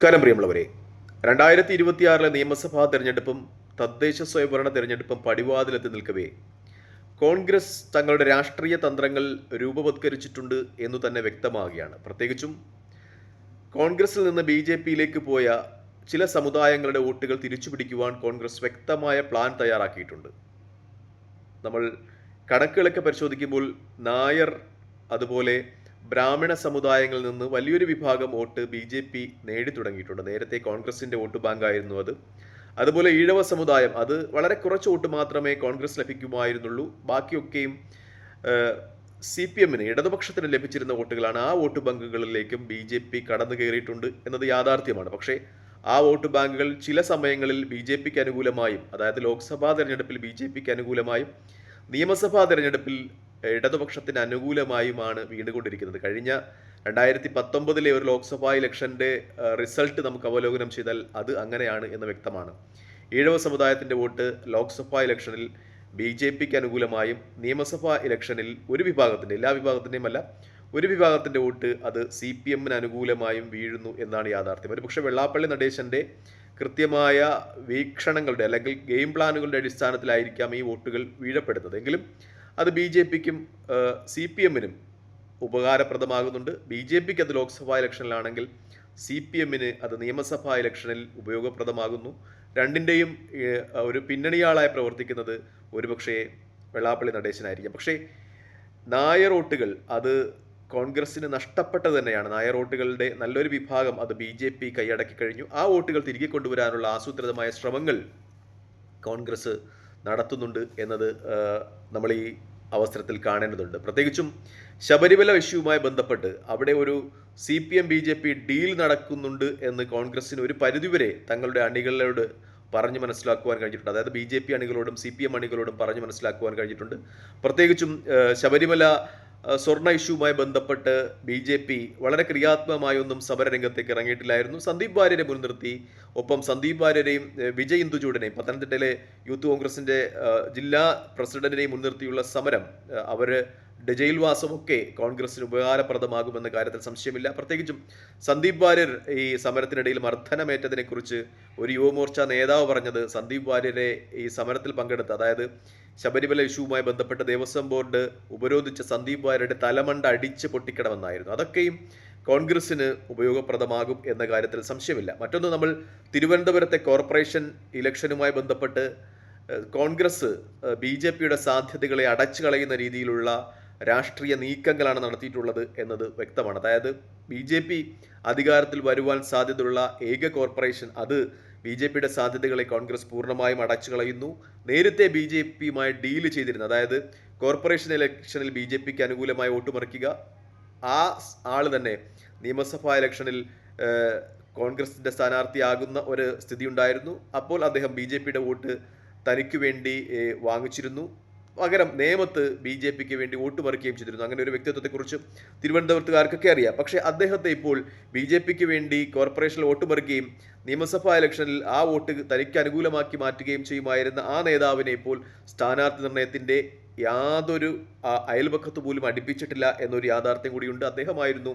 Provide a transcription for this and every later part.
നമസ്കാരം പ്രിയമുള്ളവരെ രണ്ടായിരത്തി ഇരുപത്തിയാറിലെ നിയമസഭാ തെരഞ്ഞെടുപ്പും തദ്ദേശ സ്വയംഭരണ തെരഞ്ഞെടുപ്പും പടിവാതിലെത്തി നിൽക്കവേ കോൺഗ്രസ് തങ്ങളുടെ രാഷ്ട്രീയ തന്ത്രങ്ങൾ രൂപവത്കരിച്ചിട്ടുണ്ട് എന്ന് തന്നെ വ്യക്തമാകുകയാണ്. പ്രത്യേകിച്ചും കോൺഗ്രസിൽ നിന്ന് ബി ജെ പിയിലേക്ക് പോയ ചില സമുദായങ്ങളുടെ വോട്ടുകൾ തിരിച്ചുപിടിക്കുവാൻ കോൺഗ്രസ് വ്യക്തമായ പ്ലാൻ തയ്യാറാക്കിയിട്ടുണ്ട്. നമ്മൾ കണക്കുകളൊക്കെ പരിശോധിക്കുമ്പോൾ നായർ അതുപോലെ ബ്രാഹ്മണ സമുദായങ്ങളിൽ നിന്ന് വലിയൊരു വിഭാഗം വോട്ട് ബി ജെ പി നേടിത്തുടങ്ങിയിട്ടുണ്ട് നേരത്തെ കോൺഗ്രസിന്റെ വോട്ട് ബാങ്കായിരുന്നു അത്. അതുപോലെ ഈഴവ സമുദായം അത് വളരെ കുറച്ച് വോട്ട് മാത്രമേ കോൺഗ്രസ് ലഭിക്കുമായിരുന്നുള്ളൂ. ബാക്കിയൊക്കെയും സി പി എമ്മിന് ഇടതുപക്ഷത്തിന് ലഭിച്ചിരുന്ന വോട്ടുകളാണ് ആ വോട്ട് ബാങ്കുകളിലേക്കും ബി ജെ പി കടന്നു കയറിയിട്ടുണ്ട് എന്നത് യാഥാർത്ഥ്യമാണ്. പക്ഷേ ആ വോട്ട് ബാങ്കുകൾ ചില സമയങ്ങളിൽ ബി ജെ പിക്ക് അനുകൂലമായും അതായത് ലോക്സഭാ തെരഞ്ഞെടുപ്പിൽ ബി ജെ പിക്ക് അനുകൂലമായും നിയമസഭാ തെരഞ്ഞെടുപ്പിൽ ഇടതുപക്ഷത്തിന് അനുകൂലമായുമാണ് വീണ്ടുകൊണ്ടിരിക്കുന്നത്. കഴിഞ്ഞ രണ്ടായിരത്തി പത്തൊമ്പതിലെ ഒരു ലോക്സഭാ ഇലക്ഷന്റെ റിസൾട്ട് നമുക്ക് അവലോകനം ചെയ്താൽ അത് അങ്ങനെയാണ് എന്ന് വ്യക്തമാണ്. ഈഴവ സമുദായത്തിന്റെ വോട്ട് ലോക്സഭാ ഇലക്ഷനിൽ ബി ജെ പിക്ക് അനുകൂലമായും നിയമസഭാ ഇലക്ഷനിൽ ഒരു വിഭാഗത്തിന്റെ എല്ലാ വിഭാഗത്തിന്റെയും അല്ല ഒരു വിഭാഗത്തിന്റെ വോട്ട് അത് സി പി എമ്മിന് അനുകൂലമായും വീഴുന്നു എന്നാണ് യാഥാർത്ഥ്യം. ഒരുപക്ഷെ വെള്ളാപ്പള്ളി നടേശന്റെ കൃത്യമായ വീക്ഷണങ്ങളുടെ അല്ലെങ്കിൽ ഗെയിം പ്ലാനുകളുടെ അടിസ്ഥാനത്തിലായിരിക്കാം ഈ വോട്ടുകൾ വീഴപ്പെടുന്നത്. എങ്കിലും അത് ബി ജെ പിക്കും സി പി എമ്മിനും ഉപകാരപ്രദമാകുന്നുണ്ട്. ബി ജെ പിക്ക് അത് ലോക്സഭാ ഇലക്ഷനിലാണെങ്കിൽ സി പി എമ്മിന് അത് നിയമസഭാ ഇലക്ഷനിൽ ഉപയോഗപ്രദമാകുന്നു. രണ്ടിന്റെയും ഒരു പിന്നണിയാളായി പ്രവർത്തിക്കുന്നത് ഒരുപക്ഷെ വെള്ളാപ്പള്ളി നടേശനായിരിക്കും. പക്ഷേ നായർ വോട്ടുകൾ അത് കോൺഗ്രസിന് നഷ്ടപ്പെട്ടത് തന്നെയാണ്. നായർ വോട്ടുകളുടെ നല്ലൊരു വിഭാഗം അത് ബി ജെ പി കൈയടക്കി കഴിഞ്ഞു. ആ വോട്ടുകൾ തിരികെ കൊണ്ടുവരാനുള്ള ആസൂത്രിതമായ ശ്രമങ്ങൾ കോൺഗ്രസ് നടത്തുന്നുണ്ട് എന്നത് നമ്മൾ ഈ അവസരത്തിൽ കാണേണ്ടതുണ്ട്. പ്രത്യേകിച്ചും ശബരിമല ഇഷ്യൂവുമായി ബന്ധപ്പെട്ട് അവിടെ ഒരു C P M B J P deal നടക്കുന്നുണ്ട് എന്ന് കോൺഗ്രസിന് ഒരു പരിധിവരെ തങ്ങളുടെ അണികളോട് പറഞ്ഞു മനസ്സിലാക്കുവാൻ കഴിഞ്ഞിട്ടുണ്ട്. അതായത് ബി ജെ പി അണികളോടും സി പി എം അണികളോടും പറഞ്ഞു മനസ്സിലാക്കുവാൻ കഴിഞ്ഞിട്ടുണ്ട്. പ്രത്യേകിച്ചും ശബരിമല സ്വർണ ഇഷ്യൂവുമായി ബന്ധപ്പെട്ട് ബി ജെ പി വളരെ ക്രിയാത്മകമായൊന്നും സമരരംഗത്തേക്ക് ഇറങ്ങിയിട്ടില്ലായിരുന്നു. സന്ദീപ് വാര്യരെ മുൻനിർത്തി. ഒപ്പം സന്ദീപ് വാര്യരെയും വിജയ് ഇന്ദുചൂടനെയും പത്തനംതിട്ടയിലെ യൂത്ത് കോൺഗ്രസിന്റെ ജില്ലാ പ്രസിഡന്റിനെയും മുൻനിർത്തിയുള്ള സമരം അവർ ജയിൽവാസമൊക്കെ കോൺഗ്രസിന് ഉപകാരപ്രദമാകുമെന്ന കാര്യത്തിൽ സംശയമില്ല. പ്രത്യേകിച്ചും സന്ദീപ് വാര്യർ ഈ സമരത്തിനിടയിൽ മർദ്ദനമേറ്റതിനെക്കുറിച്ച് ഒരു യുവമോർച്ച നേതാവ് പറഞ്ഞത് സന്ദീപ് വാര്യരെ ഈ സമരത്തിൽ പങ്കെടുത്ത് അതായത് ശബരിമല ഇഷ്യൂവുമായി ബന്ധപ്പെട്ട് ദേവസ്വം ബോർഡ് ഉപരോധിച്ച സന്ദീപ് വാര്യരുടെ തലമണ്ട അടിച്ച് പൊട്ടിക്കണമെന്നായിരുന്നു അതൊക്കെയും കോൺഗ്രസിന് ഉപയോഗപ്രദമാകും എന്ന കാര്യത്തിൽ സംശയമില്ല. മറ്റൊന്ന് നമ്മൾ തിരുവനന്തപുരത്തെ കോർപ്പറേഷൻ ഇലക്ഷനുമായി ബന്ധപ്പെട്ട് കോൺഗ്രസ് ബി ജെ പിയുടെ സാധ്യതകളെ അടച്ചു കളയുന്ന രീതിയിലുള്ള രാഷ്ട്രീയ നീക്കങ്ങളാണ് നടത്തിയിട്ടുള്ളത് എന്നത് വ്യക്തമാണ്. അതായത് ബി ജെ പി അധികാരത്തിൽ വരുവാൻ സാധ്യതയുള്ള ഏക കോർപ്പറേഷൻ അത് ബി ജെ പിയുടെ സാധ്യതകളെ കോൺഗ്രസ് പൂർണമായും അടച്ചു കളയുന്നു നേരത്തെ ബി ജെ പിയുമായി ഡീൽ ചെയ്തിരുന്നു അതായത് കോർപ്പറേഷൻ ഇലക്ഷനിൽ ബി ജെ പിക്ക് അനുകൂലമായി വോട്ട് മറിക്കുക ആ ആൾ തന്നെ നിയമസഭാ ഇലക്ഷനിൽ കോൺഗ്രസിന്റെ സ്ഥാനാർത്ഥിയാകുന്ന ഒരു സ്ഥിതി ഉണ്ടായിരുന്നു അപ്പോൾ അദ്ദേഹം ബി ജെ പിയുടെ വോട്ട് തനിക്ക് വേണ്ടി വാങ്ങിച്ചിരുന്നു. പകരം നേമത്ത് ബി ജെ പിക്ക് വേണ്ടി വോട്ട് മറിക്കുകയും ചെയ്തിരുന്നു. അങ്ങനെ ഒരു വ്യക്തിത്വത്തെക്കുറിച്ച് തിരുവനന്തപുരത്തുകാർക്കൊക്കെ അറിയാം. പക്ഷേ അദ്ദേഹത്തെ ഇപ്പോൾ ബി ജെ പിക്ക് വേണ്ടി കോർപ്പറേഷനിൽ വോട്ട് മറിക്കുകയും നിയമസഭാ ഇലക്ഷനിൽ ആ വോട്ട് തനിക്ക് അനുകൂലമാക്കി മാറ്റുകയും ചെയ്യുമായിരുന്ന ആ നേതാവിനെ ഇപ്പോൾ സ്ഥാനാർത്ഥി നിർണയത്തിന്റെ യാതൊരു അയൽപക്കത്ത് പോലും അടുപ്പിച്ചിട്ടില്ല എന്നൊരു യാഥാർത്ഥ്യം കൂടിയുണ്ട്. അദ്ദേഹമായിരുന്നു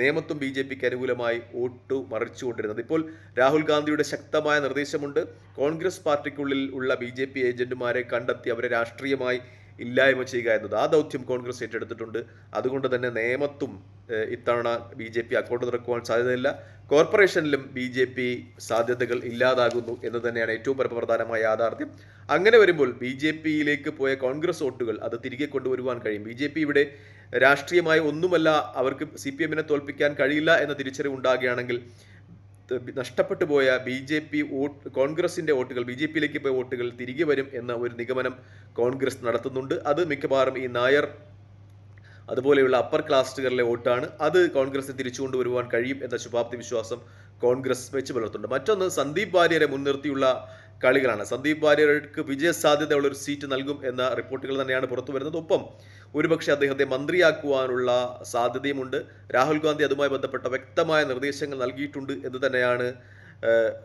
നേമത്തും ബി ജെ പിക്ക് അനുകൂലമായി വോട്ട് മറിച്ചുകൊണ്ടിരുന്നത്. ഇപ്പോൾ രാഹുൽ ഗാന്ധിയുടെ ശക്തമായ നിർദ്ദേശമുണ്ട്. കോൺഗ്രസ് പാർട്ടിക്കുള്ളിൽ ഉള്ള ബി ജെ പി ഏജന്റുമാരെ കണ്ടെത്തി അവരെ രാഷ്ട്രീയമായി ഇല്ലായ്മ ചെയ്യുക എന്നത് ആ ദൗത്യം കോൺഗ്രസ് ഏറ്റെടുത്തിട്ടുണ്ട്. അതുകൊണ്ട് തന്നെ നിയമത്തും ഇത്തവണ ബി ജെ പി അക്കൗണ്ട് തുറക്കുവാൻ സാധ്യതയില്ല. കോർപ്പറേഷനിലും ബി ജെ പി സാധ്യതകൾ ഇല്ലാതാകുന്നു എന്ന് തന്നെയാണ് ഏറ്റവും പരമപ്രധാനമായ യാഥാർത്ഥ്യം. അങ്ങനെ വരുമ്പോൾ ബി ജെ പിയിലേക്ക് പോയ കോൺഗ്രസ് വോട്ടുകൾ അത് തിരികെ കൊണ്ടുവരുവാൻ കഴിയും. ബി ജെ പി ഇവിടെ രാഷ്ട്രീയമായി ഒന്നുമല്ല അവർക്ക് സി പി എമ്മിനെ തോൽപ്പിക്കാൻ കഴിയില്ല എന്ന തിരിച്ചറിവ് ഉണ്ടാകുകയാണെങ്കിൽ നഷ്ടപ്പെട്ടു പോയ ബി ജെ പി വോട്ട് കോൺഗ്രസിന്റെ വോട്ടുകൾ ബി ജെ പിയിലേക്ക് പോയ വോട്ടുകൾ തിരികെ വരും എന്ന ഒരു നിഗമനം കോൺഗ്രസ് നടത്തുന്നുണ്ട്. അത് മിക്കവാറും ഈ നായർ അതുപോലെയുള്ള അപ്പർ ക്ലാസ്റ്റുകളിലെ വോട്ടാണ്. അത് കോൺഗ്രസിന് തിരിച്ചു കൊണ്ടുവരുവാൻ കഴിയും എന്ന ശുഭാപ്തി വിശ്വാസം കോൺഗ്രസ് വെച്ച് പുലർത്തുന്നുണ്ട്. മറ്റൊന്ന് സന്ദീപ് വാര്യരെ മുൻനിർത്തിയുള്ള കളികളാണ്. സന്ദീപ് വാര്യർക്ക് വിജയ സാധ്യതയുള്ള ഒരു സീറ്റ് നൽകും എന്ന റിപ്പോർട്ടുകൾ തന്നെയാണ് പുറത്തു വരുന്നത്. ഒപ്പം ഒരുപക്ഷെ അദ്ദേഹത്തെ മന്ത്രിയാക്കുവാനുള്ള സാധ്യതയുമുണ്ട്. രാഹുൽ ഗാന്ധി അതുമായി ബന്ധപ്പെട്ട വ്യക്തമായ നിർദ്ദേശങ്ങൾ നൽകിയിട്ടുണ്ട് എന്ന് തന്നെയാണ്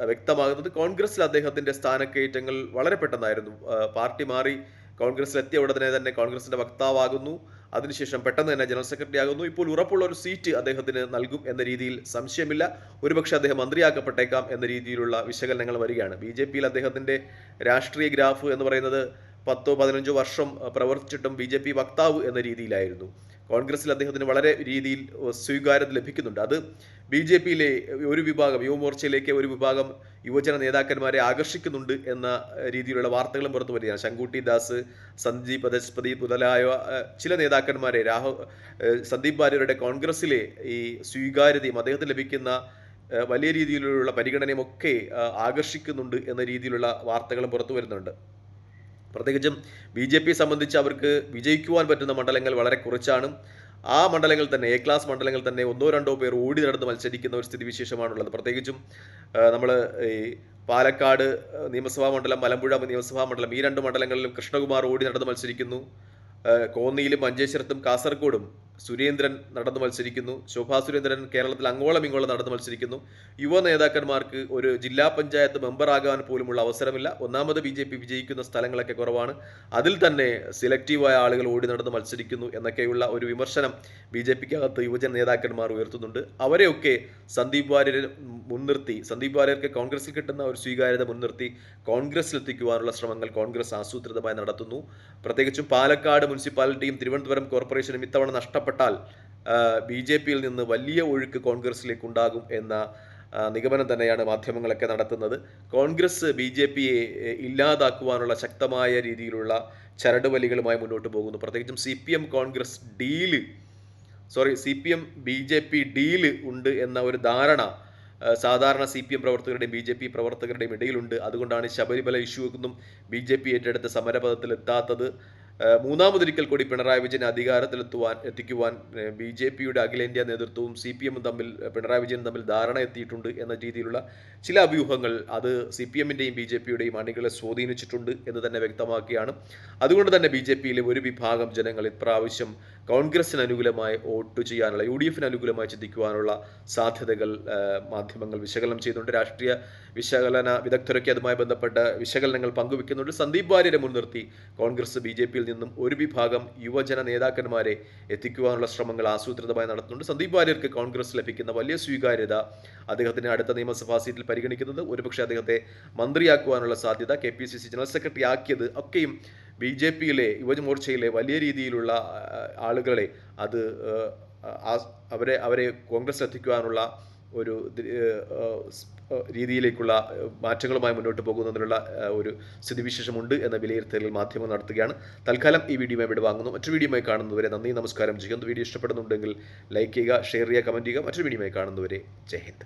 വ്യക്തമാകുന്നത്. കോൺഗ്രസിൽ അദ്ദേഹത്തിന്റെ സ്ഥാനക്കയറ്റങ്ങൾ വളരെ പെട്ടെന്നായിരുന്നു. പാർട്ടി മാറി കോൺഗ്രസിലെത്തിയ ഉടനെ തന്നെ കോൺഗ്രസിന്റെ വക്താവാകുന്നു. അതിനുശേഷം പെട്ടെന്ന് തന്നെ ജനറൽ സെക്രട്ടറി ആകുന്നു. ഇപ്പോൾ ഉറപ്പുള്ള ഒരു സീറ്റ് അദ്ദേഹത്തിന് നൽകും എന്ന രീതിയിൽ സംശയമില്ല. ഒരുപക്ഷെ അദ്ദേഹം മന്ത്രിയാക്കപ്പെട്ടേക്കാം എന്ന രീതിയിലുള്ള വിശകലനങ്ങൾ വരികയാണ്. ബി ജെ പിയിൽ അദ്ദേഹത്തിന്റെ രാഷ്ട്രീയ ഗ്രാഫ് എന്ന് പറയുന്നത് പത്തോ പതിനഞ്ചോ വർഷം പ്രവർത്തിച്ചിട്ടും ബി ജെ പി വക്താവ് എന്ന രീതിയിലായിരുന്നു. കോൺഗ്രസിൽ അദ്ദേഹത്തിന് വളരെ രീതിയിൽ സ്വീകാര്യത ലഭിക്കുന്നുണ്ട്. അത് ബി ജെ പിയിലെ ഒരു വിഭാഗം യുവമോർച്ചയിലേക്ക് ഒരു വിഭാഗം യുവജന നേതാക്കന്മാരെ ആകർഷിക്കുന്നുണ്ട് എന്ന രീതിയിലുള്ള വാർത്തകളും പുറത്തു വരികയാണ്. ശങ്കുട്ടി ദാസ് സന്ദീപ് ബദസ്പതി മുതലായ ചില നേതാക്കന്മാരെ രാഹുൽ സന്ദീപ് ഭാര്യരുടെ കോൺഗ്രസിലെ ഈ സ്വീകാര്യതയും അദ്ദേഹത്തിന് ലഭിക്കുന്ന വലിയ രീതിയിലുള്ള പരിഗണനയും ഒക്കെ ആകർഷിക്കുന്നുണ്ട് എന്ന രീതിയിലുള്ള വാർത്തകളും പുറത്തു വരുന്നുണ്ട്. പ്രത്യേകിച്ചും ബി ജെ പി സംബന്ധിച്ച് അവർക്ക് വിജയിക്കുവാൻ പറ്റുന്ന മണ്ഡലങ്ങൾ വളരെ കുറച്ചാണ്. ആ മണ്ഡലങ്ങൾ തന്നെ എ ക്ലാസ് മണ്ഡലങ്ങൾ തന്നെ ഒന്നോ രണ്ടോ പേർ ഓടി നടന്ന് മത്സരിക്കുന്ന ഒരു സ്ഥിതിവിശേഷമാണുള്ളത്. പ്രത്യേകിച്ചും നമ്മൾ ഈ പാലക്കാട് നിയമസഭാ മണ്ഡലം മലമ്പുഴ നിയമസഭാ മണ്ഡലം ഈ രണ്ട് മണ്ഡലങ്ങളിലും കൃഷ്ണകുമാർ ഓടി നടന്ന് മത്സരിക്കുന്നു. കോന്നിയിലും മഞ്ചേശ്വരത്തും കാസർഗോഡും സുരേന്ദ്രൻ നടന്നു മത്സരിക്കുന്നു. ശോഭാ സുരേന്ദ്രൻ കേരളത്തിൽ അങ്ങോളം ഇങ്ങോളം നടന്നു മത്സരിക്കുന്നു. യുവ നേതാക്കന്മാർക്ക് ഒരു ജില്ലാ പഞ്ചായത്ത് മെമ്പറാകാൻ പോലുമുള്ള അവസരമില്ല. ഒന്നാമത് ബി ജെ പി വിജയിക്കുന്ന സ്ഥലങ്ങളൊക്കെ കുറവാണ്. അതിൽ തന്നെ സിലക്റ്റീവായ ആളുകൾ ഓടി നടന്ന് മത്സരിക്കുന്നു എന്നൊക്കെയുള്ള ഒരു വിമർശനം ബി ജെ പിക്കകത്ത് യുവജന നേതാക്കന്മാർ ഉയർത്തുന്നുണ്ട്. അവരെയൊക്കെ സന്ദീപ് വാര്യരെ മുൻനിർത്തി സന്ദീപ് വാര്യർക്ക് കോൺഗ്രസിൽ കിട്ടുന്ന ഒരു സ്വീകാര്യത മുൻനിർത്തി കോൺഗ്രസിൽ എത്തിക്കുവാനുള്ള ശ്രമങ്ങൾ കോൺഗ്രസ് ആസൂത്രിതമായി നടത്തുന്നു. പ്രത്യേകിച്ചും പാലക്കാട് മുനിസിപ്പാലിറ്റിയും തിരുവനന്തപുരം കോർപ്പറേഷനും ഇത്തവണ നഷ്ടപ്പെട്ടാൽ ബി ജെ പിയിൽ നിന്ന് വലിയ ഒഴുക്ക് കോൺഗ്രസിലേക്ക് ഉണ്ടാകും എന്ന നിഗമനം തന്നെയാണ് മാധ്യമങ്ങളൊക്കെ നടത്തുന്നത്. കോൺഗ്രസ് ബി ജെ പിയെ ഇല്ലാതാക്കുവാനുള്ള ശക്തമായ രീതിയിലുള്ള ചരടുവലികളുമായി മുന്നോട്ട് പോകുന്നു. പ്രത്യേകിച്ചും C P M Congress deal sorry C P M B J P deal ഉണ്ട് എന്ന ഒരു ധാരണ സാധാരണ സി പി എം പ്രവർത്തകരുടെയും ബി ജെ പി പ്രവർത്തകരുടെയും ഇടയിലുണ്ട്. അതുകൊണ്ടാണ് ശബരിമല ഇഷ്യൂ ഒന്നും ബി ജെ പി ഏറ്റെടുത്ത് ആ, മൂന്നാമതൊരിക്കൽ കൂടി പിണറായി വിജയൻ അധികാരത്തിലെത്തുവാൻ എത്തിക്കുവാൻ ബി ജെ പിയുടെ അഖിലേന്ത്യാ നേതൃത്വവും സി പി എമ്മും തമ്മിൽ പിണറായി വിജയനും തമ്മിൽ ധാരണ എത്തിയിട്ടുണ്ട് എന്ന രീതിയിലുള്ള ചില അഭ്യൂഹങ്ങൾ അത് സി പി എമ്മിന്റെയും ബി ജെ പിയുടെയും അണികളെ സ്വാധീനിച്ചിട്ടുണ്ട് എന്ന് തന്നെ വ്യക്തമാക്കിയാണ് അതുകൊണ്ട് തന്നെ ബി ജെ പിയിലെ ഒരു വിഭാഗം ജനങ്ങൾ ഇപ്രാവശ്യം കോൺഗ്രസിന് അനുകൂലമായി വോട്ട് ചെയ്യാനുള്ള യു ഡി എഫിന് അനുകൂലമായി ചിന്തിക്കുവാനുള്ള സാധ്യതകൾ മാധ്യമങ്ങൾ വിശകലനം ചെയ്യുന്നുണ്ട്. രാഷ്ട്രീയ വിശകലന വിദഗ്ധരൊക്കെ അതുമായി ബന്ധപ്പെട്ട വിശകലനങ്ങൾ പങ്കുവെക്കുന്നുണ്ട് സന്ദീപ് വാര്യരെ മുൻനിർത്തി കോൺഗ്രസ് ബി ജെ പിയിൽ നിന്നും ഒരു വിഭാഗം യുവജന നേതാക്കന്മാരെ എത്തിക്കുവാനുള്ള ശ്രമങ്ങൾ ആസൂത്രിതമായി നടത്തുന്നുണ്ട്. സന്ദീപ് വാര്യർക്ക് കോൺഗ്രസ് ലഭിക്കുന്ന വലിയ സ്വീകാര്യത അദ്ദേഹത്തിന് അടുത്ത നിയമസഭാ സീറ്റിൽ പരിഗണിക്കുന്നത്. ഒരുപക്ഷെ അദ്ദേഹത്തെ മന്ത്രിയാക്കുവാനുള്ള സാധ്യത K P C C general secretary ആക്കിയത് ഒക്കെയും ബി ജെ പിയിലെ യുവജമോർച്ചയിലെ വലിയ രീതിയിലുള്ള ആളുകളെ അത് അവരെ അവരെ കോൺഗ്രസ് എത്തിക്കുവാനുള്ള ഒരു രീതിയിലേക്കുള്ള മാറ്റങ്ങളുമായി മുന്നോട്ട് പോകുന്നതിനുള്ള ഒരു സ്ഥിതിവിശേഷമുണ്ട് എന്ന വിലയിരുത്തലിൽ മാധ്യമം നടത്തുകയാണ്. തൽക്കാലം ഈ വീഡിയോയുമായി വിടുവാങ്ങുന്നു മറ്റൊരു വീഡിയോയുമായി കാണുന്നവരെ നന്ദി നമസ്കാരം. ചെയ്യുന്നു വീഡിയോ ഇഷ്ടപ്പെടുന്നുണ്ടെങ്കിൽ ലൈക്ക് ചെയ്യുക ഷെയർ ചെയ്യുക കമന്റ് ചെയ്യുക. മറ്റൊരു വീഡിയോയുമായി കാണുന്നവരെ ജയ് ഹിന്ദ്.